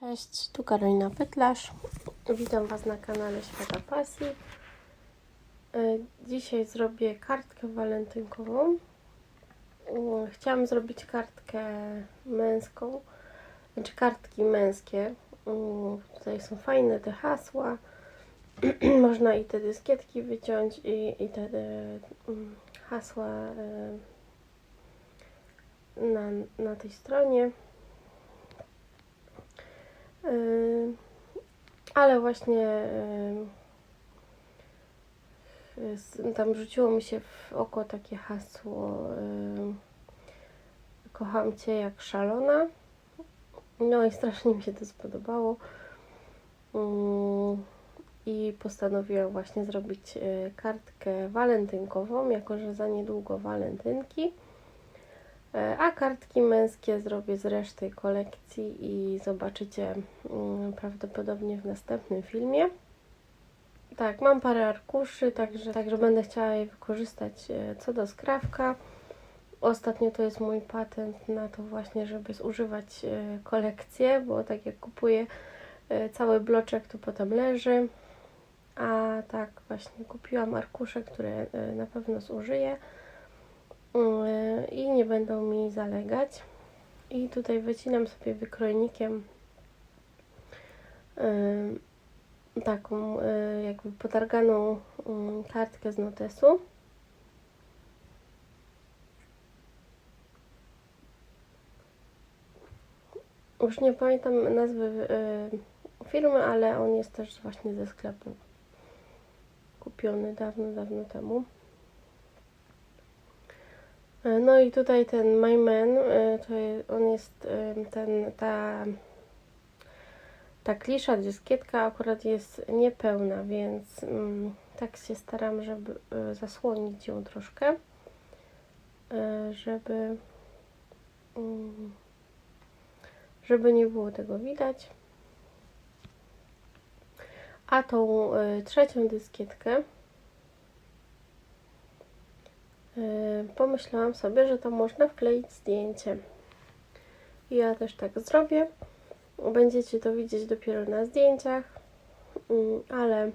Cześć, tu Karolina Pytlarz. Witam Was na kanale Świata Pasji. Y, Dzisiaj zrobię kartkę walentynkową. Y, Chciałam zrobić kartkę męską, znaczy kartki męskie. Y, Tutaj są fajne te hasła. Można i te dyskietki wyciąć i, i te y, hasła na, na tej stronie. Yy, ale właśnie yy, tam rzuciło mi się w oko takie hasło yy, kocham Cię jak szalona. No i strasznie mi się to spodobało. I postanowiłam właśnie zrobić kartkę walentynkową, jako że za niedługo walentynki A kartki męskie zrobię z reszty kolekcji i zobaczycie mm, prawdopodobnie w następnym filmie. Tak, mam parę arkuszy, także, także będę chciała je wykorzystać e, co do skrawka. Ostatnio to jest mój patent na to właśnie, żeby zużywać e, kolekcję, bo tak jak kupuję e, cały bloczek, to potem leży. A tak właśnie kupiłam arkusze, które e, na pewno zużyję i nie będą mi zalegać. I tutaj wycinam sobie wykrojnikiem yy, taką yy, jakby potarganą yy, kartkę z notesu. Już nie pamiętam nazwy firmy, ale on jest też właśnie ze sklepu kupiony dawno, dawno temu. E, No i tutaj ten My Man, e, to je- on jest e, ten, ta, ta klisza, dyskietka akurat jest niepełna, więc mm, tak się staram, żeby zasłonić ją troszkę, żeby, mm, żeby nie było tego widać. A tą trzecią dyskietkę Yy, pomyślałam sobie, że to można wkleić zdjęcie. Ja też tak zrobię. Będziecie to widzieć dopiero na zdjęciach, yy, ale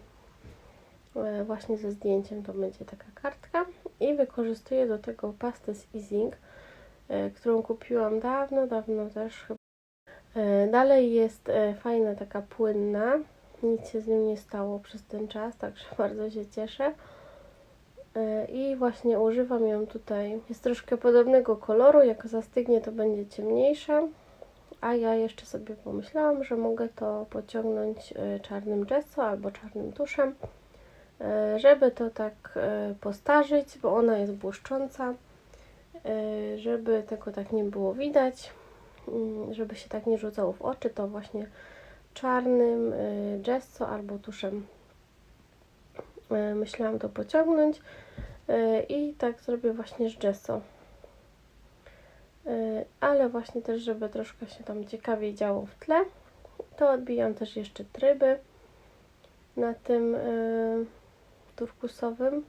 yy, właśnie ze zdjęciem to będzie taka kartka. I wykorzystuję do tego pastę z Easing, yy, którą kupiłam dawno, dawno też chyba. Yy, Dalej jest fajna, taka płynna. Nic się z nim nie stało przez ten czas, także bardzo się cieszę. E, I właśnie używam ją tutaj. Jest troszkę podobnego koloru, jak zastygnie to będzie ciemniejsza. A ja jeszcze sobie pomyślałam, że mogę to pociągnąć e, czarnym gesso albo czarnym tuszem, e, żeby to tak postarzyć, bo ona jest błyszcząca, żeby tego tak nie było widać, mm, żeby się tak nie rzucało w oczy, to właśnie czarnym gesso albo tuszem myślałam to pociągnąć E, i tak zrobię właśnie z gesso. E, Ale właśnie też, żeby troszkę się tam ciekawiej działo w tle, to odbijam też jeszcze tryby na tym e, turkusowym.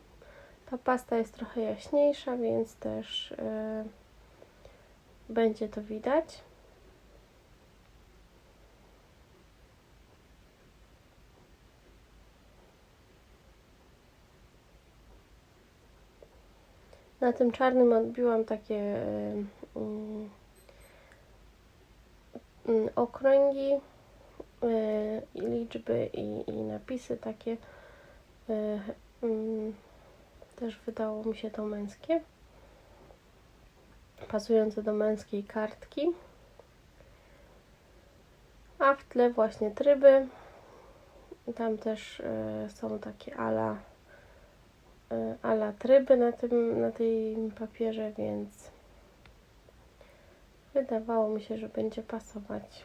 Ta pasta jest trochę jaśniejsza, więc też e, będzie to widać. Na tym czarnym odbiłam takie mm, mm, okręgi y, liczby i, i napisy takie. y, mm, Też wydało mi się to męskie. Pasujące do męskiej kartki. A w tle właśnie tryby. Tam też y, są takie ala ala tryby na tym, na tym papierze, więc wydawało mi się, że będzie pasować.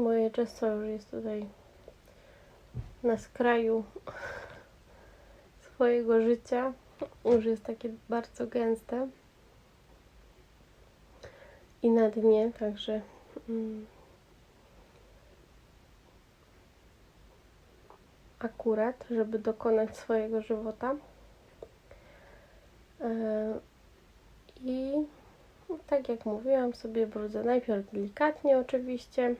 Moje gesso już jest tutaj na skraju swojego życia. już jest takie bardzo gęste. I na dnie, także mm, akurat, żeby dokonać swojego żywota. E, I tak jak mówiłam, sobie brudzę najpierw delikatnie oczywiście,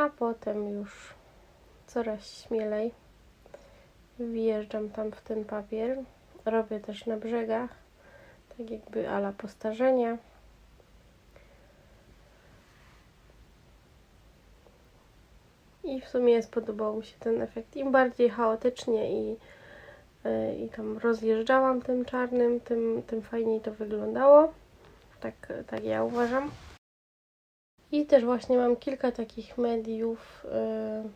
a potem już coraz śmielej wjeżdżam tam w ten papier. Robię też na brzegach, tak jakby ala postarzenia. I w sumie spodobał mi się ten efekt. Im bardziej chaotycznie i, yy, i tam rozjeżdżałam tym czarnym, tym, tym fajniej to wyglądało. Tak, tak ja uważam. I też właśnie mam kilka takich mediów yy,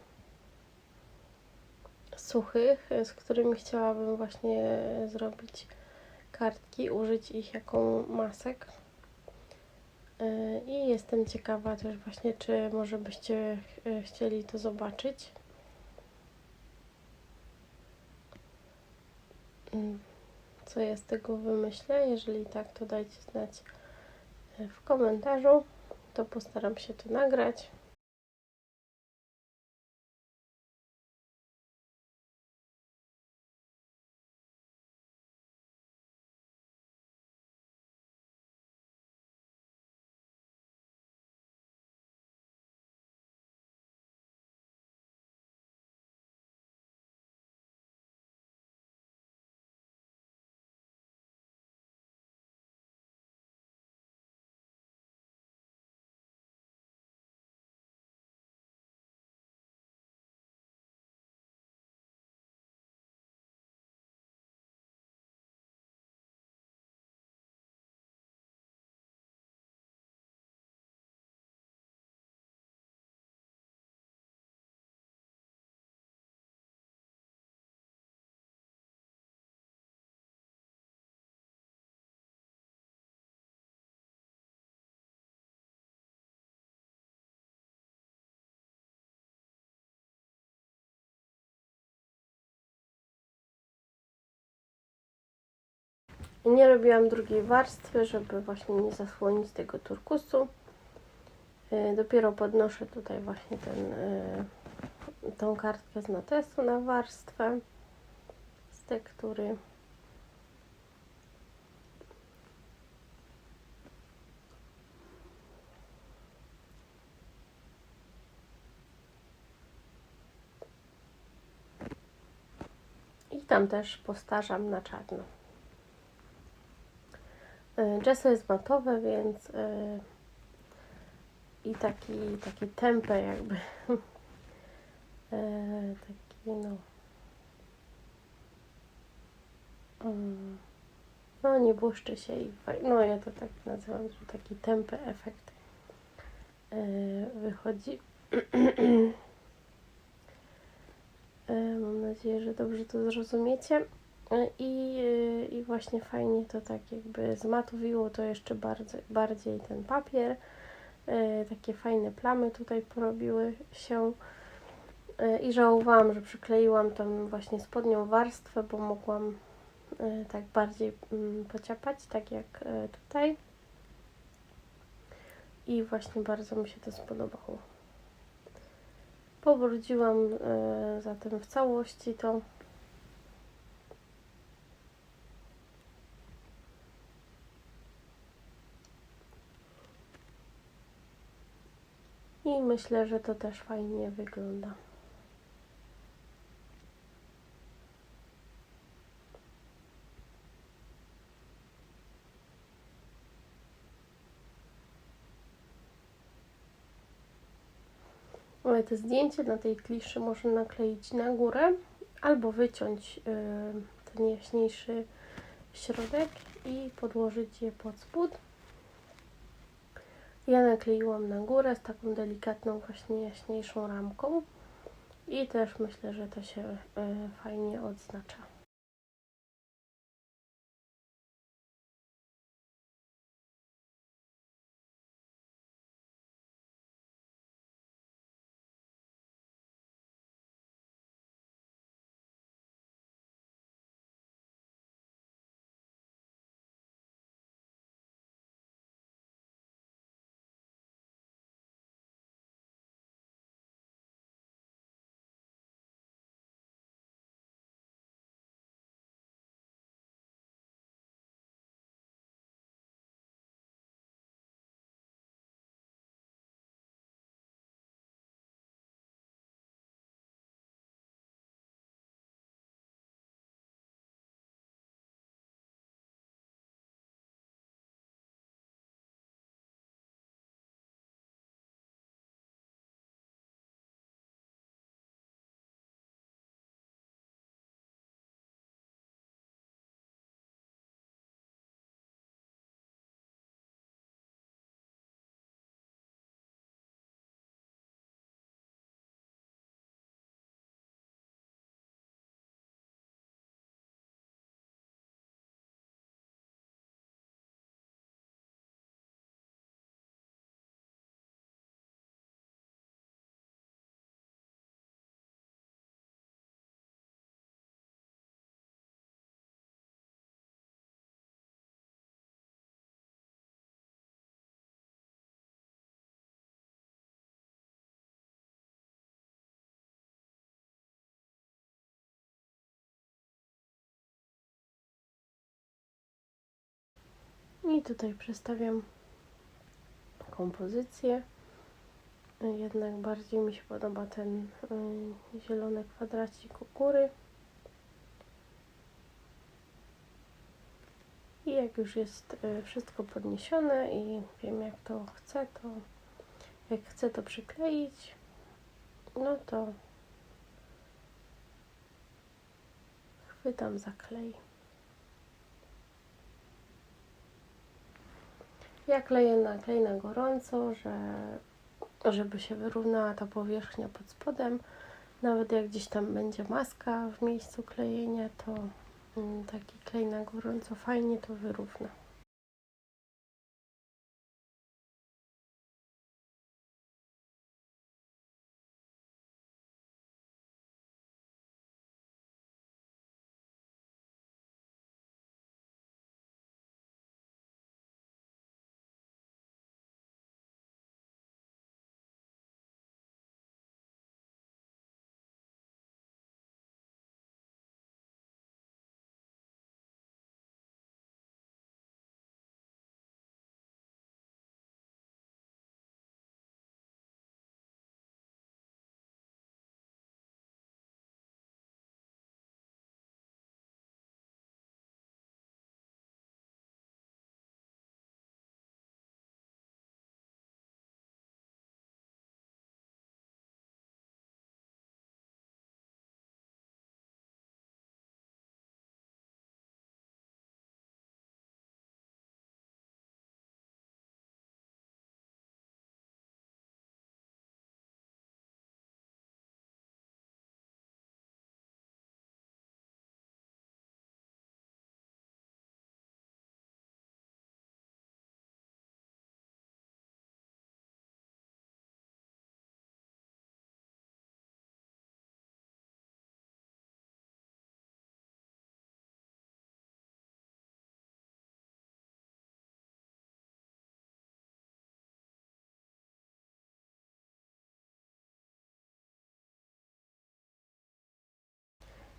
suchych, z którymi chciałabym właśnie zrobić kartki, użyć ich jako masek. Yy, I jestem ciekawa też właśnie, czy może byście chcieli to zobaczyć. Yy, co ja z tego wymyślę? Jeżeli tak, to dajcie znać w komentarzu. To postaram się to nagrać. Nie robiłam drugiej warstwy, żeby właśnie nie zasłonić tego turkusu. Y, dopiero podnoszę tutaj właśnie ten, y, tą kartkę z notesu na warstwę z tektury. I tam też postarzam na czarno. Gesso jest matowe, więc yy, i taki, taki tempę jakby. Yy, taki no. Yy, no nie błyszczy się i no ja to tak nazywam, że taki tempę efekt wychodzi. Mam nadzieję, że dobrze to zrozumiecie i, i właśnie fajnie to tak jakby zmatowiło to jeszcze bardzo, bardziej ten papier. E, takie fajne plamy tutaj porobiły się. E, I żałowałam, że przykleiłam tam właśnie spodnią warstwę, bo mogłam tak bardziej mm, pociapać, tak jak tutaj. I właśnie bardzo mi się to spodobało. Pobrudziłam zatem w całości to. I myślę, że to też fajnie wygląda. Ale to zdjęcie na tej kliszy można nakleić na górę albo wyciąć yy, ten jaśniejszy środek i podłożyć je pod spód. Ja nakleiłam na górę z taką delikatną, właśnie jaśniejszą ramką i też myślę, że to się y, fajnie odznacza. I tutaj przedstawiam kompozycję. Jednak bardziej mi się podoba ten y, zielony kwadracik u góry. I jak już jest y, wszystko podniesione i wiem jak to chcę, to jak chcę to przykleić, no to chwytam za klej. Ja kleję na klej na gorąco, że, żeby się wyrównała ta powierzchnia pod spodem. Nawet jak gdzieś tam będzie maska w miejscu klejenia, to mm, taki klej na gorąco fajnie to wyrówna.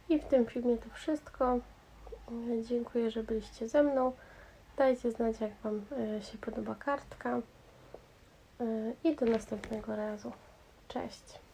I w tym filmie to wszystko. Dziękuję, że byliście ze mną. Dajcie znać, jak Wam e, się podoba kartka. E, I do następnego razu. Cześć.